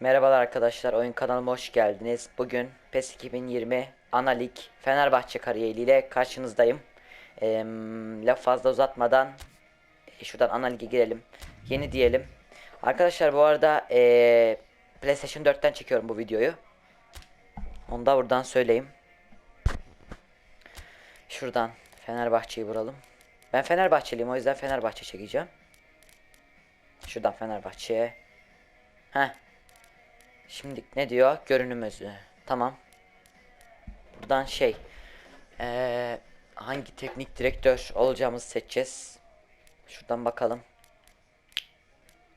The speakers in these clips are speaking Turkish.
Merhabalar arkadaşlar, oyun kanalıma hoş geldiniz. Bugün PES 2020 Ana Lig Fenerbahçe kariyeriyle karşınızdayım. Eee laf fazla uzatmadan e, şuradan Ana girelim. Yeni diyelim. Arkadaşlar bu arada eee, PlayStation 4'ten çekiyorum bu videoyu. Onu da buradan söyleyeyim. Şuradan Fenerbahçe'yi vuralım. Ben Fenerbahçeliyim o yüzden Fenerbahçe çekeceğim. Şuradan Fenerbahçe'ye. Heh. Şimdi ne diyor? Görünümüzü. Tamam. Buradan şey. Eee hangi teknik direktör olacağımızı seçeceğiz. Şuradan bakalım.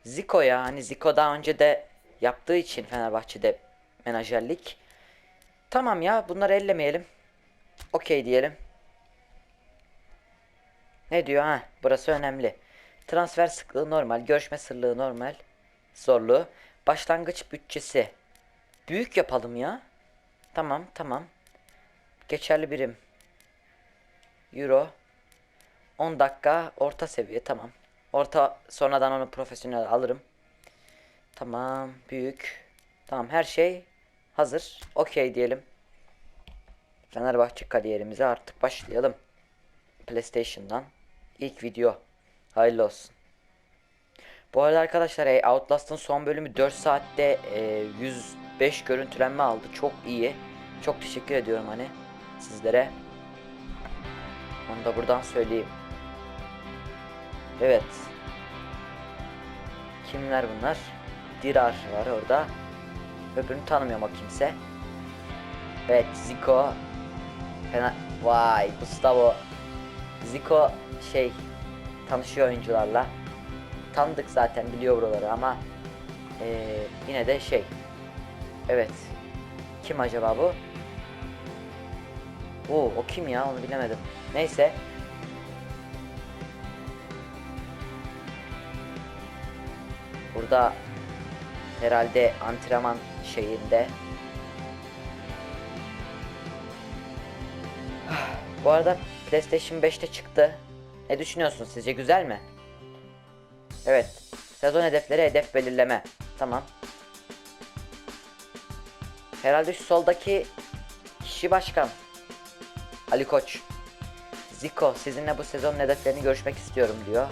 Zico ya. Hani Zico daha önce de yaptığı için Fenerbahçe'de menajerlik. Tamam ya bunları ellemeyelim. Okey diyelim. Ne diyor ha? Burası önemli. Transfer sıklığı normal, görüşme sırlığı normal. Zorluğu. Başlangıç bütçesi. Büyük yapalım ya. Tamam, tamam. Geçerli birim. Euro. 10 dakika orta seviye tamam. Orta sonradan onu profesyonel alırım. Tamam, büyük. Tamam, her şey hazır. Okey diyelim. Fenerbahçe kariyerimize artık başlayalım. PlayStation'dan ilk video. Hayırlı olsun. Bu arada arkadaşlar e, Outlast'ın son bölümü 4 saatte e, 105 görüntülenme aldı. Çok iyi. Çok teşekkür ediyorum hani sizlere. Onu da buradan söyleyeyim. Evet. Kimler bunlar? Dirar var orada. Öbürünü tanımıyorum o kimse. Evet Zico. Fena... Vay Gustavo. Zico şey tanışıyor oyuncularla. Tanıdık zaten biliyor buraları ama eee, yine de şey. Evet. Kim acaba bu? Oo, o kim ya onu bilemedim. Neyse. Burada herhalde antrenman şeyinde. Bu arada PlayStation 5'te çıktı. Ne düşünüyorsunuz? Sizce güzel mi? Evet. Sezon hedefleri hedef belirleme. Tamam. Herhalde şu soldaki kişi başkan. Ali Koç. Zico sizinle bu sezonun hedeflerini görüşmek istiyorum diyor.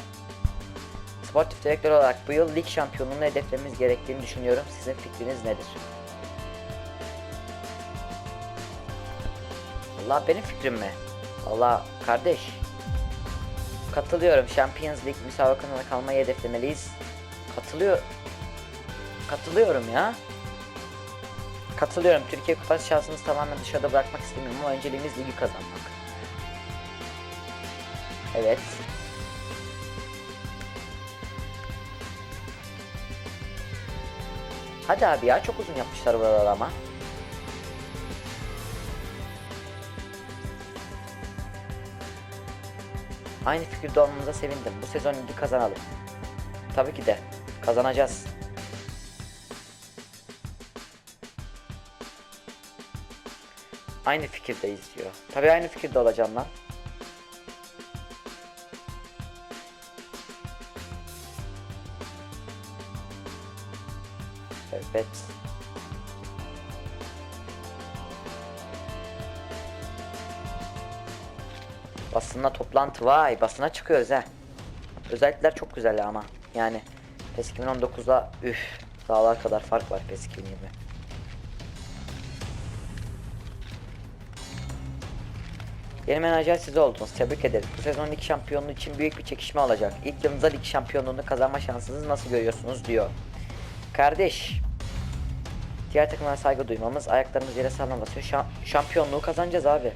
Sportif direktör olarak bu yıl lig şampiyonluğunu hedeflememiz gerektiğini düşünüyorum. Sizin fikriniz nedir? Allah benim fikrim mi? Allah kardeş. Katılıyorum. Champions League müsabakasında kalmayı hedeflemeliyiz. Katılıyor. Katılıyorum ya. Katılıyorum. Türkiye Kupası şansımızı tamamen dışarıda bırakmak istemiyorum ama önceliğimiz ligi kazanmak. Evet. Hadi abi ya çok uzun yapmışlar buraları ama. Aynı fikirde olmamıza sevindim. Bu sezon ligi kazanalım. Tabii ki de. Kazanacağız. Aynı fikirdeyiz diyor. Tabii aynı fikirde olacağım lan. Evet. Basınla toplantı vay basına çıkıyoruz ha. Özellikler çok güzel ama yani PES 2019'da üf dağlar kadar fark var PES 2020. Yeni menajer siz oldunuz. Tebrik ederiz. Bu sezon lig şampiyonluğu için büyük bir çekişme olacak. İlk yılınızda lig şampiyonluğunu kazanma şansınızı nasıl görüyorsunuz diyor. Kardeş. Diğer takımlara saygı duymamız, ayaklarımız yere sağlam basıyor. Şa- şampiyonluğu kazanacağız abi.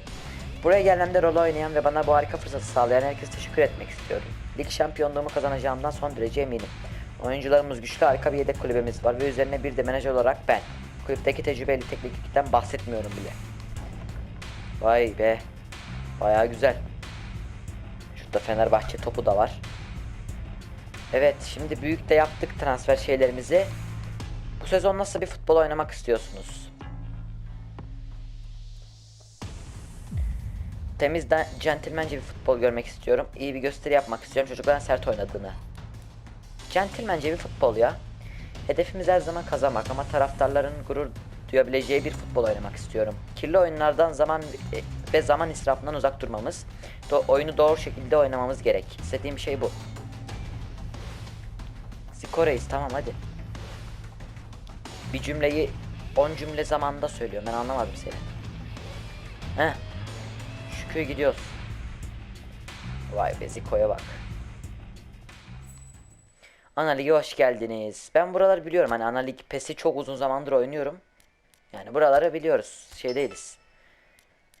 Buraya gelenimde rol oynayan ve bana bu harika fırsatı sağlayan herkese teşekkür etmek istiyorum. Lig şampiyonluğumu kazanacağımdan son derece eminim. Oyuncularımız güçlü harika bir yedek kulübemiz var ve üzerine bir de menajer olarak ben. Kulüpteki tecrübeli teknik ekipten bahsetmiyorum bile. Vay be. Baya güzel. Şurada Fenerbahçe topu da var. Evet şimdi büyük de yaptık transfer şeylerimizi. Bu sezon nasıl bir futbol oynamak istiyorsunuz? Temiz, de- centilmence bir futbol görmek istiyorum. İyi bir gösteri yapmak istiyorum çocukların sert oynadığını. Centilmence bir futbol ya. Hedefimiz her zaman kazanmak ama taraftarların gurur duyabileceği bir futbol oynamak istiyorum. Kirli oyunlardan zaman e, ve zaman israfından uzak durmamız, do- oyunu doğru şekilde oynamamız gerek. İstediğim şey bu. Skoreyiz tamam hadi. Bir cümleyi 10 cümle zamanında söylüyorum. Ben anlamadım seni. Heh. Şükür gidiyoruz. Vay be Ziko'ya bak. Ana Lig'e hoş geldiniz. Ben buraları biliyorum. Hani Ana Lig PES'i çok uzun zamandır oynuyorum. Yani buraları biliyoruz. Şey değiliz.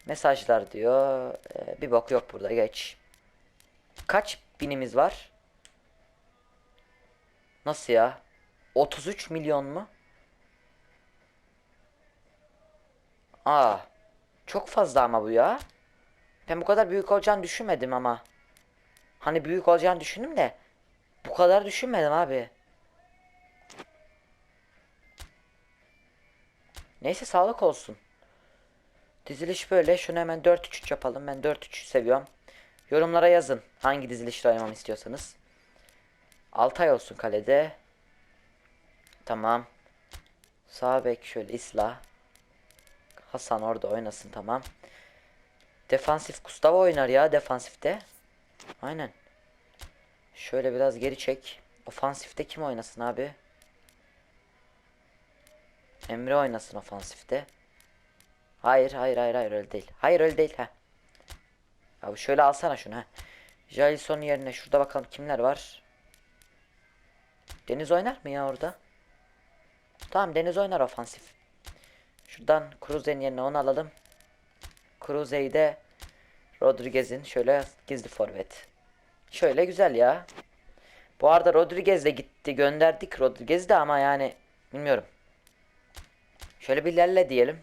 Mesajlar diyor. Ee, bir bok yok burada. Geç. Kaç binimiz var? Nasıl ya? 33 milyon mu? Aa. Çok fazla ama bu ya. Ben bu kadar büyük olacağını düşünmedim ama. Hani büyük olacağını düşündüm de. Bu kadar düşünmedim abi. Neyse sağlık olsun. Diziliş böyle. Şunu hemen 4-3-3 yapalım. Ben 4-3 seviyorum. Yorumlara yazın. Hangi dizilişle oynamamı istiyorsanız. Altay olsun kalede. Tamam. Sağ bek şöyle Isla. Hasan orada oynasın tamam. Defansif Gustavo oynar ya defansifte. Aynen. Şöyle biraz geri çek. Ofansifte kim oynasın abi? Emre oynasın ofansifte. Hayır hayır hayır hayır öyle değil. Hayır öyle değil ha. Abi şöyle alsana şunu ha. Jalison yerine şurada bakalım kimler var. Deniz oynar mı ya orada? Tamam Deniz oynar ofansif. Şuradan Cruze'nin yerine onu alalım. Cruze'yi de Rodriguez'in şöyle gizli forvet. Şöyle güzel ya. Bu arada Rodriguez de gitti. Gönderdik Rodriguez'i de ama yani bilmiyorum. Şöyle bir ilerle diyelim.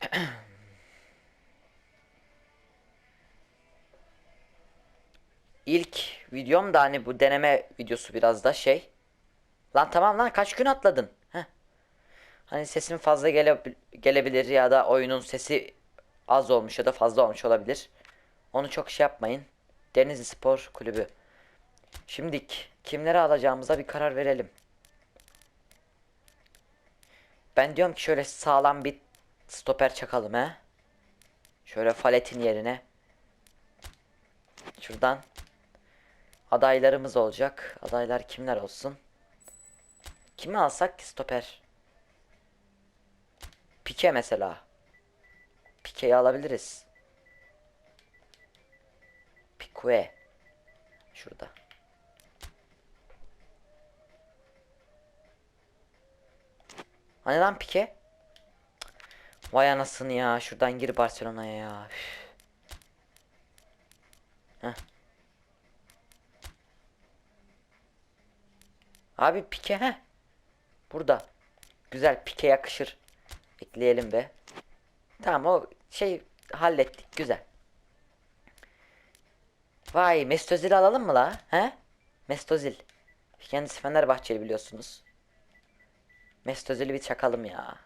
İlk videom da hani bu deneme videosu biraz da şey. Lan tamam lan kaç gün atladın? Hani sesim fazla gele gelebilir ya da oyunun sesi az olmuş ya da fazla olmuş olabilir. Onu çok şey yapmayın. Denizli Spor Kulübü. Şimdik kimleri alacağımıza bir karar verelim. Ben diyorum ki şöyle sağlam bir stoper çakalım he. Şöyle Falet'in yerine. Şuradan adaylarımız olacak. Adaylar kimler olsun? Kimi alsak ki stoper? Pike mesela. Pike'yi alabiliriz. Pikue. Şurada. Hani lan Pike? Vay anasını ya. Şuradan gir Barcelona'ya ya. Üf. Heh. Abi Pike he. Burada. Güzel Pike yakışır. Ekleyelim be. Tamam o şey hallettik güzel. Vay Mesut Özil alalım mı la? He? Mesut Özil. Kendisi Fenerbahçeli biliyorsunuz. Mesut Özil'i bir çakalım ya.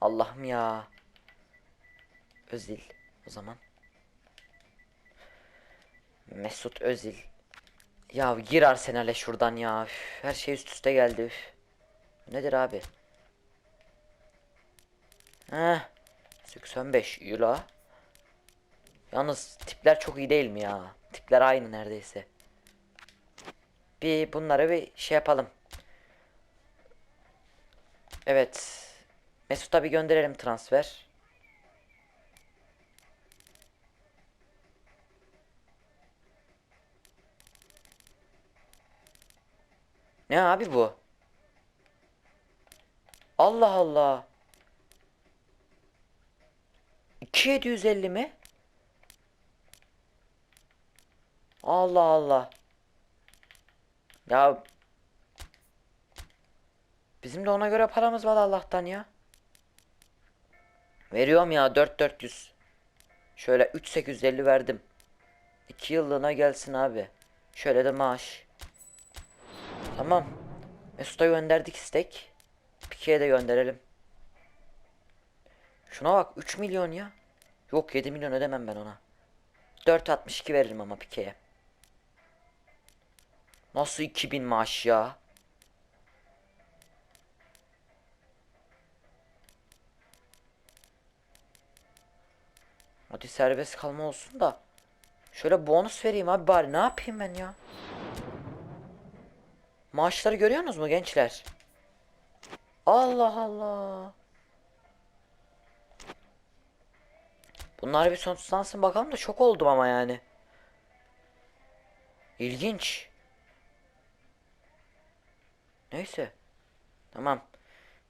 Allah'ım ya. Özil o zaman. Mesut Özil. Ya gir Arsenal'e şuradan ya. Üf, her şey üst üste geldi. Üf. Nedir abi? Heh. 85 iyi la. Yalnız tipler çok iyi değil mi ya? Tipler aynı neredeyse. Bir bunları bir şey yapalım. Evet. Mesut'a bir gönderelim transfer. Ne abi bu? Allah Allah. 2750 mi? Allah Allah. Ya bizim de ona göre paramız var Allah'tan ya. Veriyorum ya 4400. Şöyle 3850 verdim. 2 yıllığına gelsin abi. Şöyle de maaş. Tamam. Mesut'a gönderdik istek. Pike'ye de gönderelim. Şuna bak 3 milyon ya. Yok 7 milyon ödemem ben ona. 4.62 veririm ama Pike'ye. Nasıl 2000 maaş ya? Hadi serbest kalma olsun da. Şöyle bonus vereyim abi bari ne yapayım ben ya? Maaşları görüyorsunuz mu gençler? Allah Allah. Bunlar bir sonuçlansın bakalım da çok oldum ama yani. İlginç. Neyse. Tamam.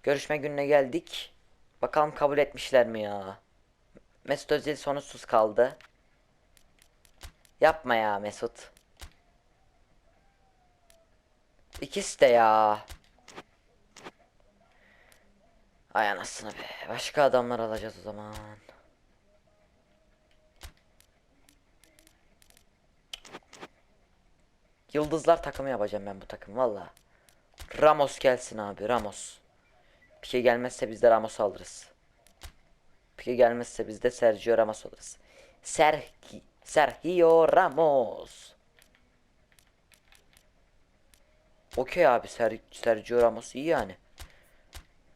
Görüşme gününe geldik. Bakalım kabul etmişler mi ya? Mesut Özil sonuçsuz kaldı. Yapma ya Mesut. İkisi de ya. Ay anasını be. Başka adamlar alacağız o zaman. Yıldızlar takımı yapacağım ben bu takım valla. Ramos gelsin abi Ramos. Pike gelmezse biz de Ramos'u alırız. Pike gelmezse biz de Sergio Ramos alırız. Sergi, Sergio Ramos. Okey abi Ser, Sergio Ramos iyi yani.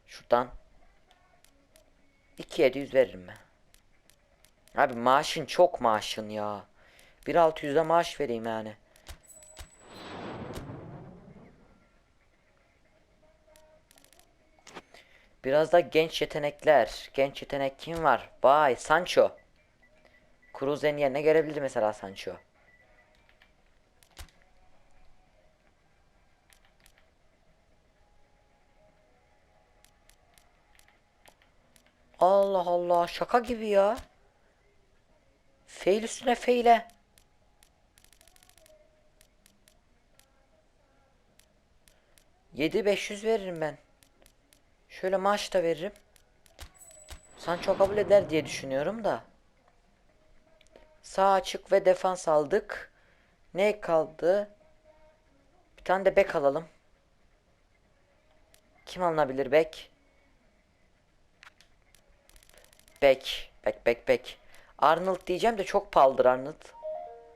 Şuradan 2700 veririm ben. Abi maaşın çok maaşın ya. 1600'de maaş vereyim yani. Biraz da genç yetenekler. Genç yetenek kim var? Vay Sancho. Cruze'nin yerine gelebildi mesela Sancho. Allah Allah şaka gibi ya. Fail üstüne fail'e. Yedi beş yüz veririm ben. Şöyle maaş da veririm. Sancho kabul eder diye düşünüyorum da. Sağ açık ve defans aldık. Ne kaldı? Bir tane de bek alalım. Kim alınabilir bek? Bek. Bek bek bek. Arnold diyeceğim de çok pahalıdır Arnold.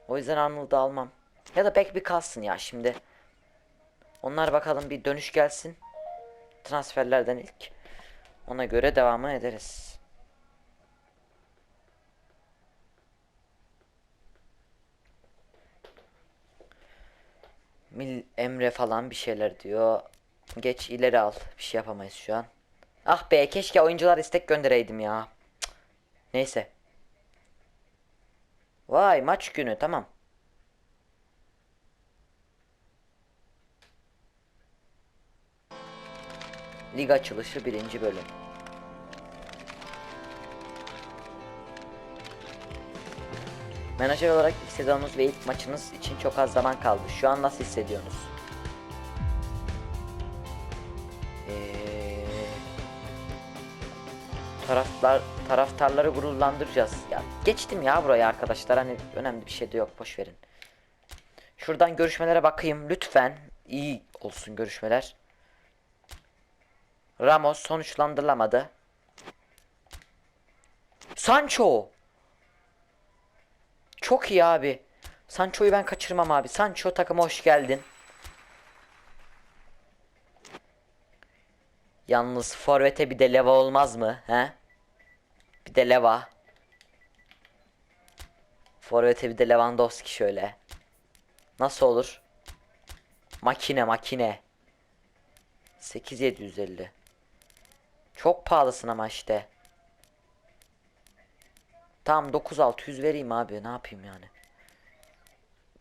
O yüzden Arnold'u almam. Ya da bek bir kalsın ya şimdi. Onlar bakalım bir dönüş gelsin. Transferlerden ilk. Ona göre devamı ederiz. Mil Emre falan bir şeyler diyor. Geç ileri al. Bir şey yapamayız şu an. Ah be keşke oyuncular istek göndereydim ya. Cık. Neyse. Vay maç günü tamam. Lig açılışı birinci bölüm. Menajer olarak ilk sezonunuz ve ilk maçınız için çok az zaman kaldı. Şu an nasıl hissediyorsunuz? Ee, taraftar taraftarları gururlandıracağız. Ya geçtim ya buraya arkadaşlar. Hani önemli bir şey de yok. Boş verin. Şuradan görüşmelere bakayım lütfen. İyi olsun görüşmeler. Ramos sonuçlandırılamadı. Sancho. Çok iyi abi. Sancho'yu ben kaçırmam abi. Sancho takıma hoş geldin. Yalnız forvete bir de leva olmaz mı? He? Bir de leva. Forvete bir de Lewandowski şöyle. Nasıl olur? Makine makine. 8750. Çok pahalısın ama işte. Tamam 9600 vereyim abi ne yapayım yani.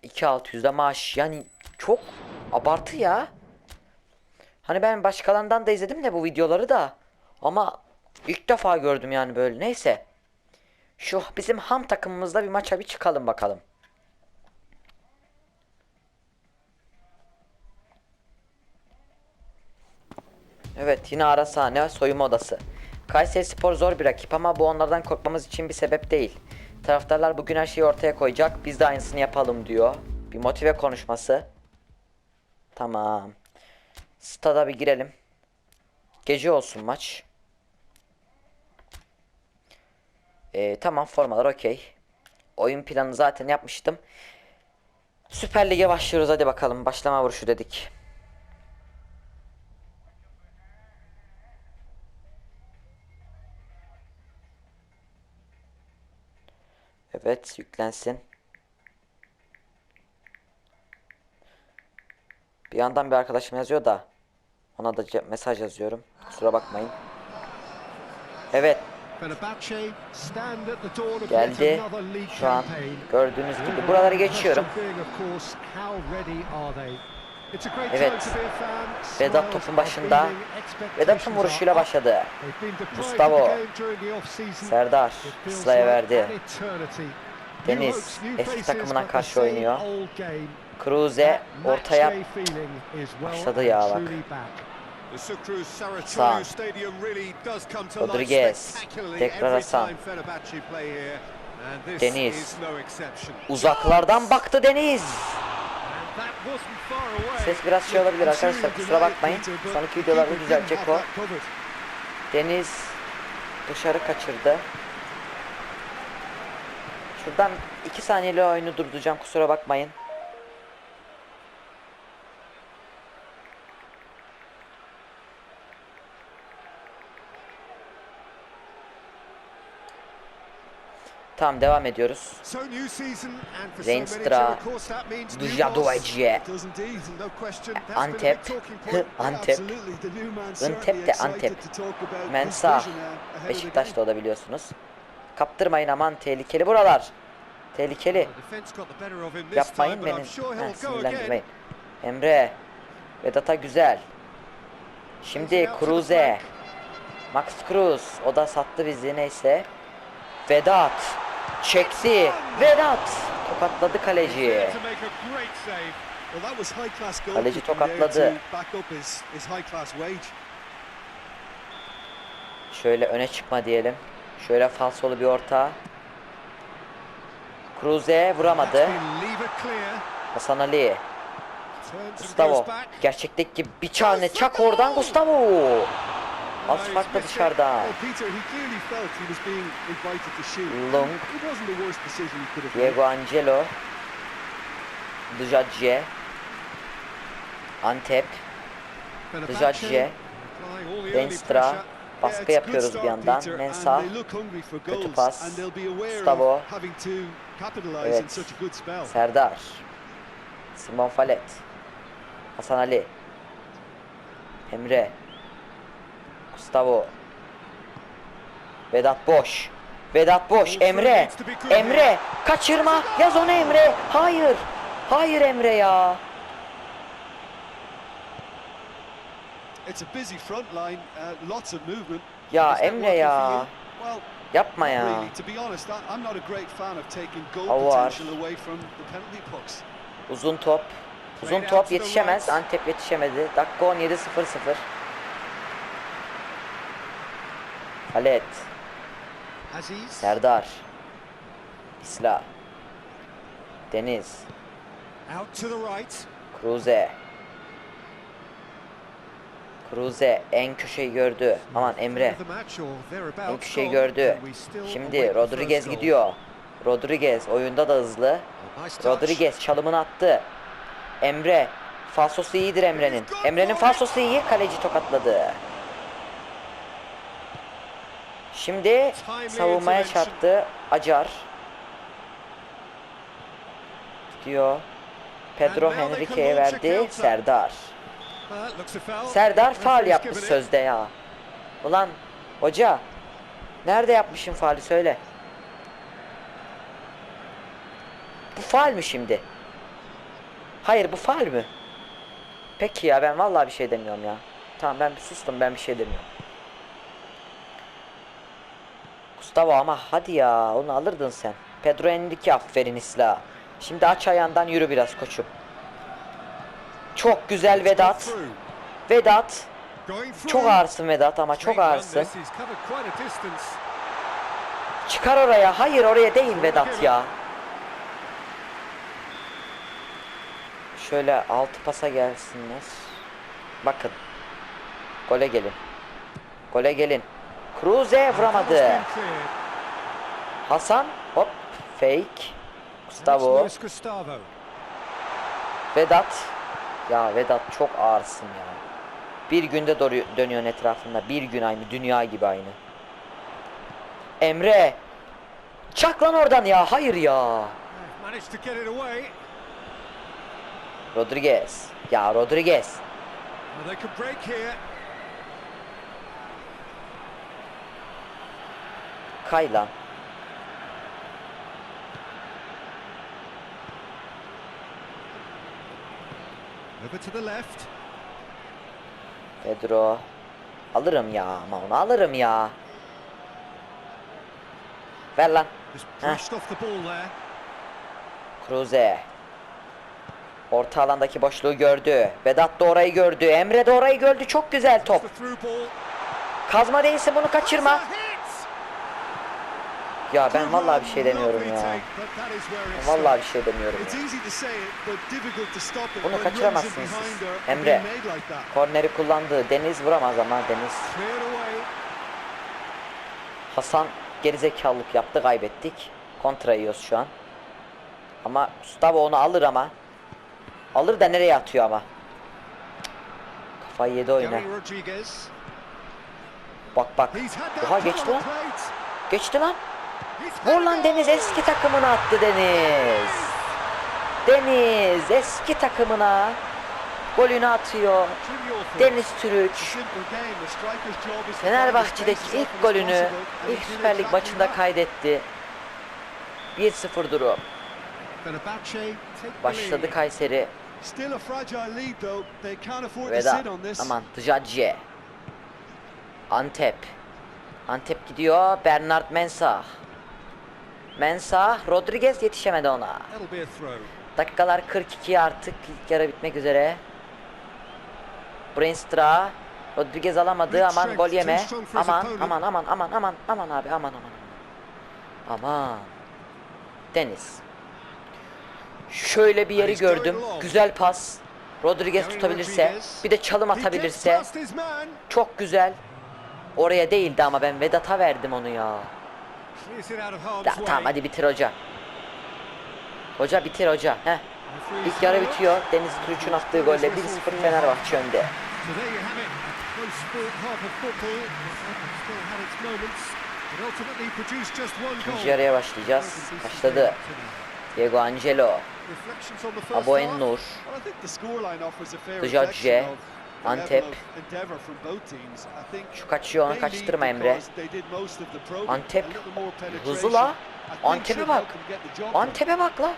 2600'de maaş yani çok abartı ya. Hani ben başkalarından da izledim de bu videoları da. Ama ilk defa gördüm yani böyle neyse. Şu bizim ham takımımızda bir maça bir çıkalım bakalım. Evet yine ara sahne soyunma odası. Kayseri Spor zor bir rakip ama bu onlardan korkmamız için bir sebep değil. Taraftarlar bugün her şeyi ortaya koyacak biz de aynısını yapalım diyor. Bir motive konuşması. Tamam. Stada bir girelim. Gece olsun maç. Ee, tamam formalar okey. oyun planı zaten yapmıştım. Süper Lig'e başlıyoruz hadi bakalım. Başlama vuruşu dedik. Evet yüklensin. Bir yandan bir arkadaşım yazıyor da ona da mesaj yazıyorum. Kusura bakmayın. Evet geldi. Şu an gördüğünüz gibi buraları geçiyorum. Evet. Vedat topun başında. Vedat'ın vuruşuyla başladı. Gustavo. Serdar Isla'ya verdi. Deniz eski takımına karşı oynuyor. Cruze ortaya başladı ya bak. Sağ. Rodriguez. Tekrar Hasan. Deniz. Uzaklardan baktı Deniz. Ses biraz şey olabilir arkadaşlar kusura bakmayın. Sonraki videolarda düzelecek o. Deniz dışarı kaçırdı. Şuradan 2 saniyeli oyunu durduracağım kusura bakmayın. Tamam devam ediyoruz. Reinstra, Dujadovacı'ya. Antep, Antep, Antep, de Antep. Mensa. Beşiktaş'ta o da biliyorsunuz. Kaptırmayın aman tehlikeli buralar. Tehlikeli. Yapmayın beni. Heh, sinirlendirmeyin. Emre. Vedat'a güzel. Şimdi Cruze. Max Cruz. O da sattı bizi neyse. Vedat. Çekti. Vedat. Tokatladı kaleciyi. Kaleci tokatladı. Şöyle öne çıkma diyelim. Şöyle falsolu bir orta. Cruze vuramadı. Hasan Ali. Gustavo. Gerçekteki gibi bir tane çak oradan Gustavo. Az farklı dışarıda. Long. Diego Angelo. Dujadje. Antep. Dujadje. Venstra. Baskı yapıyoruz bir yandan. Mensah. Kötü pas. Gustavo. Evet. Serdar. Simon Falet. Hasan Ali. Emre. Gustavo. Vedat Boş. Vedat Boş. Emre. Emre. Kaçırma. Yaz onu Emre. Hayır. Hayır Emre ya. Ya Emre ya. Yapma ya. Avar. Uzun top. Uzun top yetişemez. Antep yetişemedi. Dakika 17 0 0. Halet. Serdar. İsla. Deniz. Out to the right. Cruze. Cruze en köşeyi gördü. Aman Emre. En köşeyi gördü. Şimdi Rodriguez gidiyor. Rodriguez oyunda da hızlı. Rodriguez çalımını attı. Emre. Falsosu iyidir Emre'nin. Emre'nin falsosu iyi. Kaleci tokatladı. Şimdi savunmaya çarptı. Acar. Gidiyor. Pedro Henrique'ye verdi. Serdar. Serdar faal yapmış sözde ya. Ulan hoca. Nerede yapmışım faali söyle. Bu faal mi şimdi? Hayır bu faal mi? Peki ya ben vallahi bir şey demiyorum ya. Tamam ben sustum ben bir şey demiyorum. Gustavo ama hadi ya onu alırdın sen. Pedro Henrique aferin İsla. Şimdi aç ayağından yürü biraz koçum. Çok güzel Vedat. Vedat. Çok ağırsın Vedat ama çok ağırsın. Çıkar oraya. Hayır oraya değil Vedat ya. Şöyle altı pasa gelsinler. Bakın. Gole gelin. Gole gelin. Cruze vuramadı. Hasan hop Fake. Gustavo. Vedat. Ya Vedat çok ağırsın ya. Bir günde dönüyorsun etrafında. Bir gün aynı. Dünya gibi aynı. Emre. Çak lan oradan ya. Hayır ya. Rodriguez. Ya Rodriguez. Well, they could break here. Kay lan. Over to the left. Pedro. Alırım ya ama onu alırım ya. Ver lan. Cruze. Orta alandaki boşluğu gördü. Vedat da orayı gördü. Emre de orayı gördü. Çok güzel top. Kazma değilse bunu kaçırma. Ya ben vallahi bir şey demiyorum ya. Vallahi bir şey demiyorum ya. Bunu kaçıramazsınız siz. Emre. Korneri kullandı. Deniz vuramaz ama Deniz. Hasan gerizekalılık yaptı kaybettik. Kontra yiyoruz şu an. Ama Gustavo onu alır ama. Alır da nereye atıyor ama. Kafayı yedi oyuna. Bak bak. Oha geçti lan. Geçti lan. He's Vur had lan a Deniz eski takımına attı Deniz. Deniz eski takımına golünü atıyor. Deniz Türüç. Fenerbahçe'deki ilk golünü ilk Süper Lig maçında kaydetti. 1-0 durum. Başladı. Kayseri. Veda. Aman Djadje. Antep. Antep gidiyor. Bernard Mensah. Mensah. Rodriguez yetişemedi ona. Dakikalar 42 artık. İlk yarı bitmek üzere. Brainstra. Rodriguez alamadı. Aman gol yeme. Aman aman aman aman aman aman abi aman aman. Aman. Deniz. Şöyle bir yeri gördüm. Güzel pas. Rodriguez tutabilirse, bir de çalım atabilirse çok güzel. Oraya değildi ama ben Vedat'a verdim onu ya. Tamam hadi bitir hoca. Hoca bitir hoca. Heh. İlk yarı bitiyor. Deniz Türüç'ün attığı golle 1-0 Fenerbahçe önde. İkinci yarıya başlayacağız. Başladı. Diego Angelo, Aboen? Nur, Well, Antep. Şu kaçıyor onu kaçtırma Emre. Antep hızlı Antep'e bak. Antep'e bak la.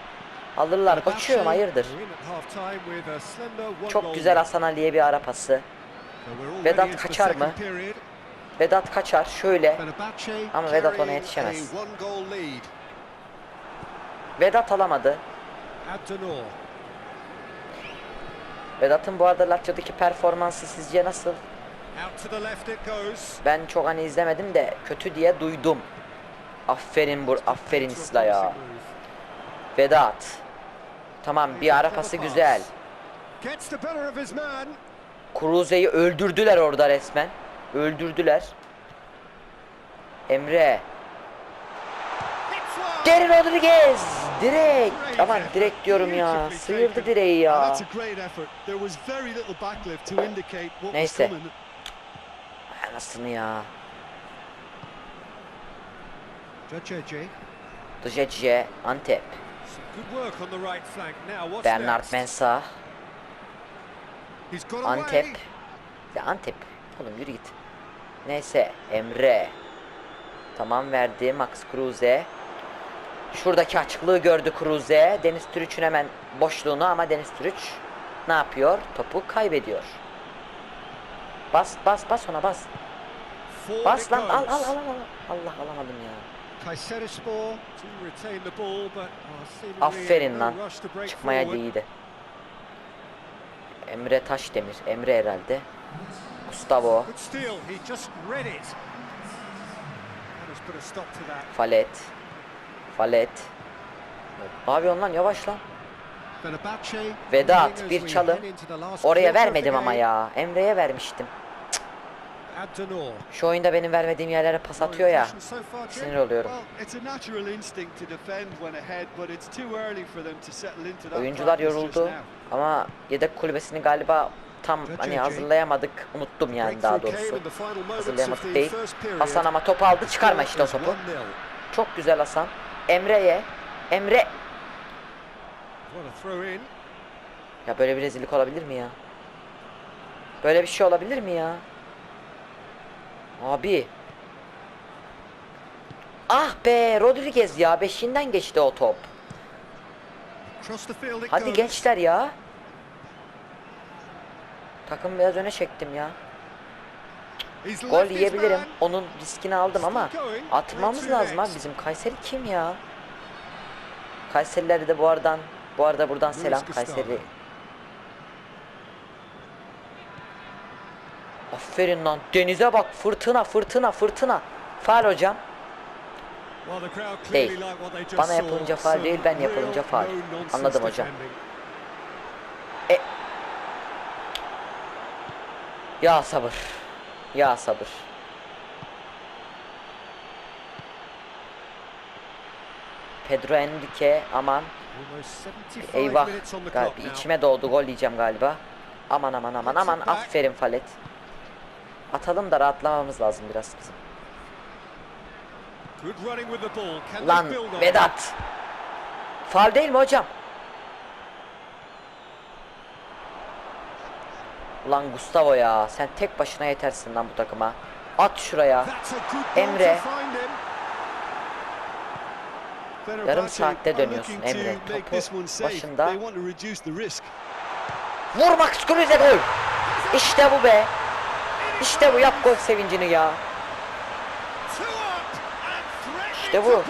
Alırlar. Kaçıyorum hayırdır. Çok güzel. Hasan Ali'ye bir ara pası. Vedat kaçar mı? Vedat kaçar şöyle. Ama Vedat ona yetişemez. Vedat alamadı. Vedat'ın bu arada Lazio'daki performansı sizce nasıl? Ben çok hani izlemedim de kötü diye duydum. Aferin bur, aferin Isla ya. Vedat. Tamam bir ara pası güzel. Cruze'yi öldürdüler orada resmen. Öldürdüler. Emre. Geri Rodriguez. Direkt. Aman direkt diyorum ya. Sıyırdı direği ya. Neyse. Anasını ya. Antep. Right flank. Now what's Bernard? Mensah. Antep. Ya Antep. Oğlum yürü git. Neyse Emre. Tamam verdi Max Kruse. Şuradaki açıklığı gördü Kruse. Deniz Türüç'ün hemen boşluğunu ama Deniz Türüç ne yapıyor? Topu kaybediyor. Bas bas bas ona bas. Bas lan al al al al. al. Allah alamadım ya. Kayserispor to retain the ball, but seemingly Aferin lan. Çıkmaya değildi. Emre Taşdemir. Emre herhalde. Gustavo. Falet. Falet. Ne yapıyorsun lan yavaş lan. Vedat, bir çalım. Oraya vermedim ama ya. Emre'ye vermiştim. Şu oyunda benim vermediğim yerlere pas atıyor ya. Sinir oluyorum. Oyuncular yoruldu ama yedek kulübesini galiba tam hani hazırlayamadık. Unuttum yani daha doğrusu. Hazırlayamadık değil. Hasan ama topu aldı çıkarma işte o topu. is 1-0. Çok güzel Hasan. Emre'ye. Emre. Ya böyle bir rezillik olabilir mi ya? Böyle bir şey olabilir mi ya? Abi. Ah be Rodriguez ya beşinden geçti o top. Hadi gençler ya. Takım biraz öne çektim ya. Gol yiyebilirim. Onun riskini aldım ama atmamız lazım abi. Bizim Kayseri kim ya? Kayserileri de bu aradan bu arada buradan selam. Kayseri. Aferin lan. Denize bak. Fırtına, fırtına, fırtına. Faal hocam. Değil. Bana yapılınca Some değil, ben yapılınca no-nonsense Anladım hocam. defending. Ya sabır. Ya sabır. Pedro Enrique aman. Almost 75 Eyvah. minutes on the Gal clock now. içime doğdu gol yiyeceğim galiba. Aman aman aman aman aferin Falet. Atalım da rahatlamamız lazım biraz bizim. Lan? Vedat. Faul değil mi hocam? Lan Gustavo ya sen tek başına yetersin lan bu takıma. At şuraya. Emre. Yarım saatte dönüyorsun Emre. Topu başında. Vur Max Kruse gol. İşte bu be. İşte bu yap gol sevincini ya. İşte bu.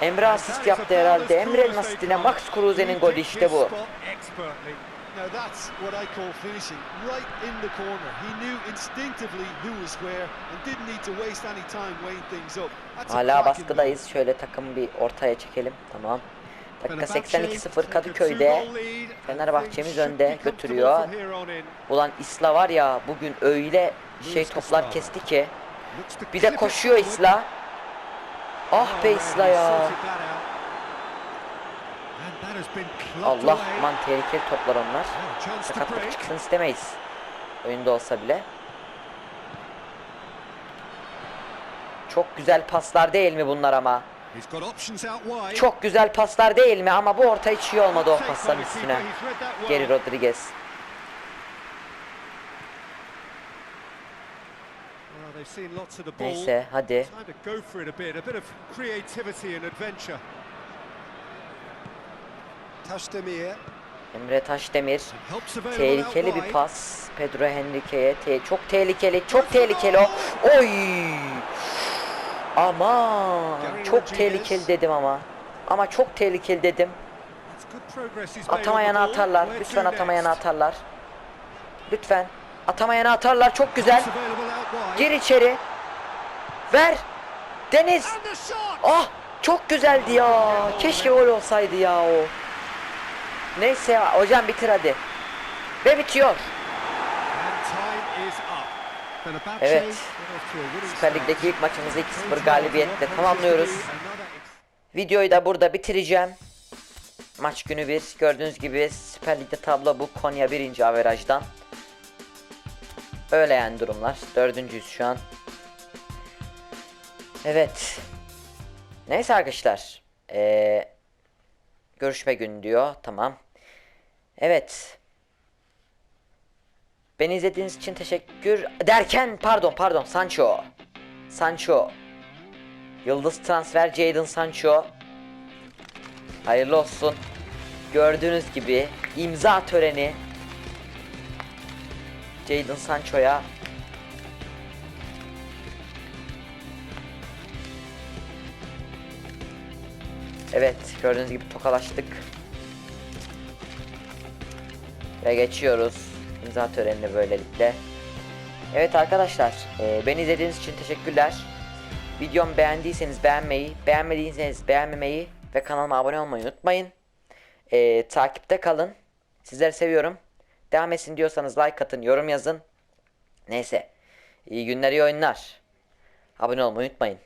Emre asist yaptı herhalde. Emre'nin asistine Max Kruse'nin golü işte bu. Now that's what I call finishing, right in the corner. He knew instinctively who was where and didn't need to waste any time weighing things up. That's Hala baskıdayız. Şöyle takım bir ortaya çekelim. Tamam. Dakika Fenerbahçe 82-0 take a Kadıköy'de. Fenerbahçe'miz önde götürüyor. Ulan Isla var ya bugün öyle şey toplar kesti ki. Bir de koşuyor. Isla. Ah be Isla ya. Allah aman tehlikeli toplar onlar. Sakatlık çıksın istemeyiz. Oyunda olsa bile. Çok güzel paslar değil mi bunlar ama? Çok güzel paslar değil mi ama bu orta hiç iyi olmadı o pasların üstüne. Geri Rodriguez. Neyse hadi. Taşdemir. Emre Taşdemir. Tehlikeli bir pas. Pedro Henrique'ye. Te- çok tehlikeli. Çok tehlikeli o. Oy! Gary Çok tehlikeli dedim ama. Ama çok tehlikeli dedim. Atamayana atarlar. Lütfen atamayana atarlar. Lütfen. Atamayana atarlar. Çok güzel. Gir içeri. Ver. Deniz. Ah çok güzeldi ya. Keşke gol olsaydı ya o. Neyse ya, hocam bitir hadi. Ve bitiyor. Evet. Süper. Lig'deki ilk maçımızı 2-0 Playing well galibiyetle tamamlıyoruz. Videoyu da burada bitireceğim. Maç günü bir. Gördüğünüz gibi Süper Lig'de tablo bu. Konya birinci averajdan. Öyle yani durumlar. Dördüncüyüz şu an. Evet. Neyse arkadaşlar. Ee, görüşme günü diyor. Tamam. Evet. Beni izlediğiniz için teşekkür derken pardon pardon Sancho. Sancho. Yıldız transfer Jadon Sancho. Hayırlı olsun. Gördüğünüz gibi imza töreni Jadon Sancho'ya Evet gördüğünüz gibi tokalaştık. Ve geçiyoruz imza törenine böylelikle. Evet arkadaşlar e, beni izlediğiniz için teşekkürler. Videomu beğendiyseniz beğenmeyi, beğenmediyseniz beğenmemeyi ve kanalıma abone olmayı unutmayın. E, takipte kalın. Sizleri seviyorum. Devam etsin diyorsanız like atın, yorum yazın. Neyse. İyi günler iyi oyunlar. Abone olmayı unutmayın.